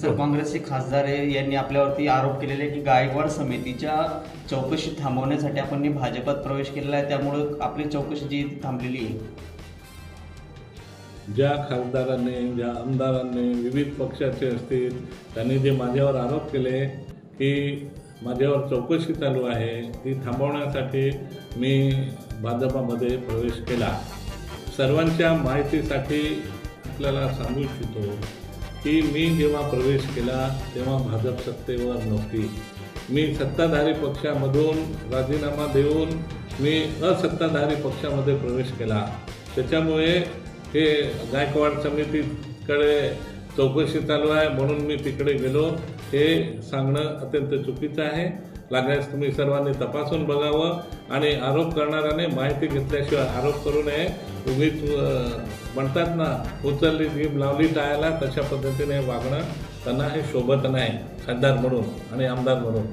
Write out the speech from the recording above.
Sir काँग्रेसचे खासदार यांनी आपल्यावरती आरोप केलेले आहे की गायकवाड समितीच्या चौकशी थांबवण्यासाठी आपण भाजपात प्रवेश केलेला आहे. त्यामुळं आपली चौकशी जी थांबलेली आहे. ज्या खासदारांनी ज्या आमदारांनी विविध पक्षाचे असतील त्यांनी जे माझ्यावर आरोप केले की माझ्यावर चौकशी चालू आहे ती थांबवण्यासाठी मी भाजपामध्ये प्रवेश केला. सर्वांच्या माहितीसाठी आपल्याला सांगू इच्छितो की मी जेव्हा प्रवेश केला तेव्हा भाजप सत्तेवर नव्हती. मी सत्ताधारी पक्षामधून राजीनामा देऊन मी असत्ताधारी पक्षामध्ये प्रवेश केला. त्याच्यामुळे हे गायकवाड समितीकडे चौकशी चालू आहे म्हणून मी तिकडे गेलो. हे सांगणं अत्यंत चुकीचं आहे. लागल्यास तुम्ही सर्वांनी तपासून बघावं आणि आरोप करणाऱ्याने माहिती घेतल्याशिवाय आरोप करू नये. तुम्ही म्हणतात ना उचलली जीभ लावली टाळायला तशा पद्धतीने वागणं त्यांना हे शोभत नाही खासदार म्हणून आणि आमदार म्हणून.